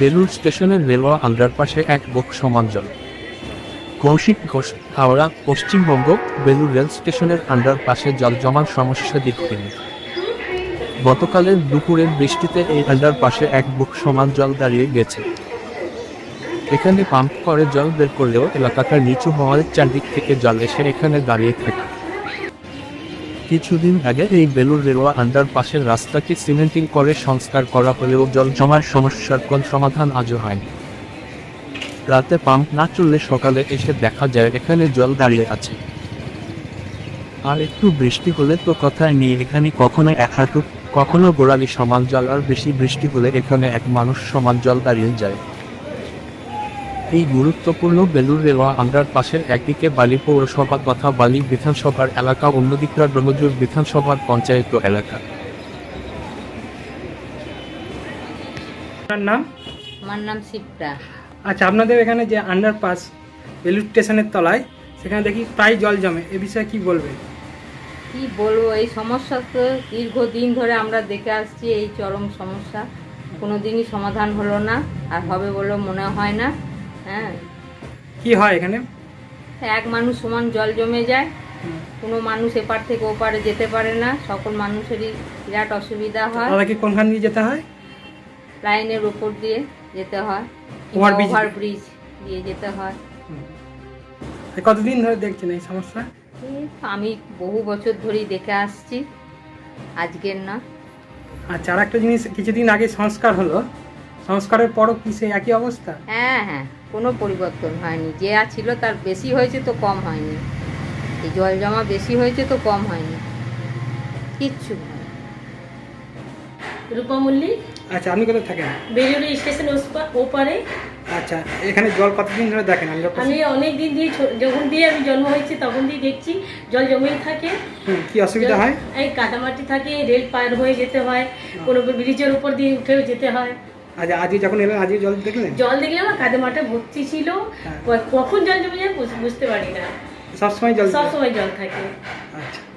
বেলুর স্টেশনের রেলওয়া আন্ডারপাশে এক বুক সমান জল কৌশিক ঘোষ, হাওড়া, পশ্চিমবঙ্গ বেলুর রেল স্টেশনের আন্ডারপাশে জল জমার সমস্যা দীর্ঘদিন। গতকালের দুপুরের বৃষ্টিতে এই আন্ডারপাশে এক বুক সমান জল দাঁড়িয়ে গেছে। এখানে পাম্প করে জল বের করলেও এলাকাটা নিচু হওয়ার চারদিক থেকে জল এসে এখানে দাঁড়িয়ে থাকে। কিছুদিন আগে এই বেলুর রেলওয়া আন্ডারপাসের রাস্তাটি সিমেন্টিং করে সংস্কার করা হলেও জল জমার সমস্যার কোন সমাধান আজও হয়নি। রাতে পাম্প না চললে সকালে এসে দেখা যায় এখানে জল দাঁড়িয়ে আছে। আর একটু বৃষ্টি হলে তো কথাই নেই, এখানে কখনো এক হাঁটু, কখনো গোড়ালি সমান জল, আর বেশি বৃষ্টি হলে এখানে এক মানুষ সমান জল দাঁড়িয়ে যায়। এই গুরুত্বপূর্ণ বেলুর রেলওয়া আন্ডারপাসের একদিকে বালি পৌরসভা তথা বালি বিধানসভার এলাকা অন্যদিকটা ব্রহ্মজুর বিধানসভার পঞ্চায়েত এলাকা। আপনার নাম? আমার নাম শিপ্রা। আচ্ছা আপনাদের এখানে যে আন্ডারপাস রেলওয়ে স্টেশনের তলায় সেখানে দেখি প্রায় জল জমে। এ বিষয়ে কি বলবেন কি বলব এই সমস্যা তো দীর্ঘদিন ধরে আমরা দেখে আসছি এই চরম সমস্যা। কোনো দিনই সমাধান হলো না আর হবে বলে মনে হয় না। হ্যাঁ। কি হয় এখানে? এক মানুষ সমান জল জমে যায় কোনো মানুষ এপার থেকে ওপারে যেতে পারে না সকল মানুষেরই বিরাট অসুবিধা হয়। দাদা কি কোনখান দিয়ে যেতে হয়? লাইনের উপর দিয়ে যেতে হয়? ওভার ব্রিজ দিয়ে? যেতে হয়। কতদিন ধরে দেখছেন এই সমস্যা? আমি বহু বছর ধরেই দেখে আসছি আজকের না। আচ্ছা আর একটা জিনিস কিছুদিন আগে সংস্কার হলো সংস্কারের পরও কি সেই একই অবস্থা? হ্যাঁ হ্যাঁ কোনো পরিবর্তন হয়নি। যে আর ছিল তার বেশি হয়েছে তো কম হয়নি। এই জল জমা বেশি হয়েছে তো কম হয়নি। কিচ্ছু। রূপা মল্লিক আচ্ছা আপনি কোথায় থাকেন? বেলুড়ি স্টেশন ওপারে। আচ্ছা এখানে জল কতদিন ধরে দেখেন? আমি অনেক দিন দিয়ে যখন দিয়ে আমি জন্ম হয়েছি তখন দিয়ে দেখছি জল জমেই থাকে। কি অসুবিধা হয়? এই কাদামাটি থাকে রেল পার হয়ে যেতে হয় কোনো ব্রিজের উপর দিয়ে উঠেও যেতে হয়। আচ্ছা আজকে যখন এলেন আজকে জল দেখলেন? জল দেখলে আমার মাঠে ভর্তি ছিল। হ্যাঁ। কখন জল জমে যায় বুঝতে পারি না। সবসময় জল সবসময় জল থাকে। আচ্ছা।